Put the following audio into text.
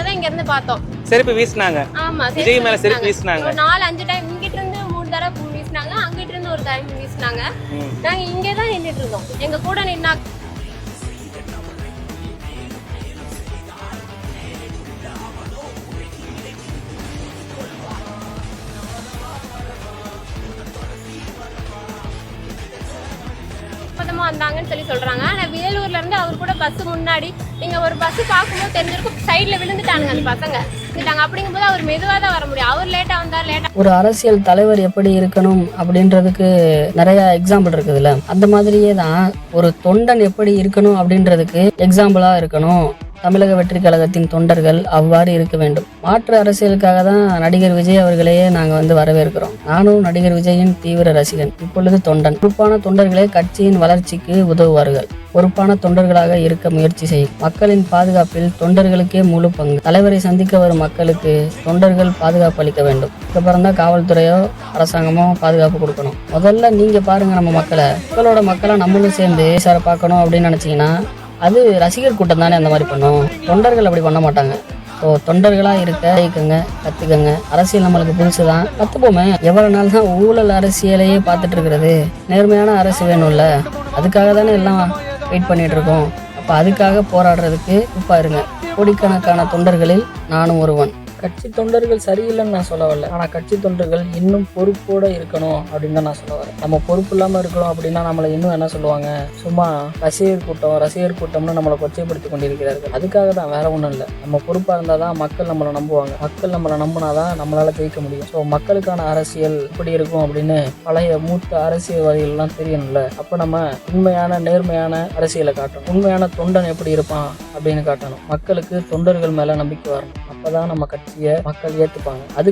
இருந்ததை இங்க இருந்து பார்த்தோம். செருப்பு வீசினாங்க. ஆமா சரி விஜய் மேல செருப்பு வீசுனாங்க. நாலு அஞ்சு டைம் இங்கிட்ட இருந்து மூணு தடவை வீசினாங்க அங்கிட்ட இருந்து ஒரு டைம் வீசினாங்க. நாங்க இங்கே தான் நின்றுட்டு இருந்தோம். எங்க கூட நின்னா பதமா வந்தாங்கன்னு சொல்லி சொல்கிறாங்க ஆனால் வேலூர்லேருந்து அவர் கூட பஸ்ஸு முன்னாடி நீங்கள் ஒரு பஸ்ஸு பார்க்கும்போது தெரிஞ்சிருக்கும் சைடில் விழுந்துட்டானுங்க அந்த பசங்க. விழுந்துட்டாங்க அப்படிங்கும்போது அவர் மெதுவாக தான் வர முடியும். அவர் லேட்டாக வந்தார் லேட்டாக ஒரு அரசியல் தலைவர் எப்படி இருக்கணும் அப்படின்றதுக்கு நிறைய எக்ஸாம்பிள் இருக்குதுல்ல. அந்த மாதிரியே தான் ஒரு தொண்டன் எப்படி இருக்கணும் அப்படின்றதுக்கு எக்ஸாம்பிளாக இருக்கணும். தமிழக வெற்றி கழகத்தின் தொண்டர்கள் அவ்வாறு இருக்க வேண்டும். மாற்று அரசியலுக்காக தான் நடிகர் விஜய் அவர்களையே நாங்கள் வந்து வரவேற்கிறோம். நானும் நடிகர் விஜயின் தீவிர ரசிகன் இப்பொழுது தொண்டன். பொறுப்பான தொண்டர்களே கட்சியின் வளர்ச்சிக்கு உதவுவார்கள். பொறுப்பான தொண்டர்களாக இருக்க முயற்சி செய்யும். மக்களின் பாதுகாப்பில் தொண்டர்களுக்கே முழு பங்கு. தலைவரை சந்திக்க வரும் மக்களுக்கு தொண்டர்கள் பாதுகாப்பு அளிக்க வேண்டும். இதுக்கப்புறம் தான் காவல்துறையோ அரசாங்கமோ பாதுகாப்பு கொடுக்கணும். முதல்ல நீங்க பாருங்க நம்ம மக்களை. மக்களோட மக்களை நம்மளும் சேர்ந்து சாரை பார்க்கணும் அப்படின்னு நினைச்சீங்கன்னா அது ரசிகர் கூட்டம் தானே அந்த மாதிரி பண்ணும். தொண்டர்கள் அப்படி பண்ண மாட்டாங்க. ஸோ தொண்டர்களாக இருக்க கற்றுக்கங்க கற்றுக்கங்க அரசியல் நம்மளுக்கு புதுசு தான் கற்றுப்போமே எவ்வளோ நாள் தான் ஊழல் அரசியலையே பார்த்துட்டு இருக்கிறது. நேர்மையான அரசு வேணும்ல. அதுக்காக தானே எல்லாம் வெயிட் பண்ணிகிட்ருக்கோம் இருக்கோம். அப்போ அதுக்காக போராடுறதுக்கு உப்பா இருங்க கோடிக்கணக்கான தொண்டர்களில் நானும் ஒருவன். கட்சி தொண்டர்கள் சரியில்லைன்னு நான் சொல்ல வரல. ஆனால் கட்சி தொண்டர்கள் இன்னும் பொறுப்போடு இருக்கணும் அப்படின்னு தான் நான் சொல்ல வரேன். நம்ம பொறுப்பு இல்லாமல் இருக்கிறோம் அப்படின்னா நம்மளை இன்னும் என்ன சொல்லுவாங்க? சும்மா ரசிகர் கூட்டம் ரசிகர் கூட்டம்னு நம்மளை கொச்சைப்படுத்தி கொண்டிருக்கிறார்கள். அதுக்காக தான் வேற ஒன்றும் இல்லை. நம்ம பொறுப்பாக இருந்தால் தான் மக்கள் நம்மளை நம்புவாங்க. மக்கள் நம்மளை நம்பினா தான் நம்மளால் ஜெயிக்க முடியும். ஸோ மக்களுக்கான அரசியல் எப்படி இருக்கும் அப்படின்னு பழைய மூத்த அரசியல்வாதிகள்லாம் தெரியணும்ல அப்போ நம்ம உண்மையான நேர்மையான அரசியலை காட்டணும். உண்மையான தொண்டன் எப்படி இருப்பான் அப்படின்னு காட்டணும். மக்களுக்கு தொண்டர்கள் மேலே நம்பிக்கை வரணும். அப்பதான் நம்ம கட்சியை மக்கள் ஏற்றுப்பாங்க அது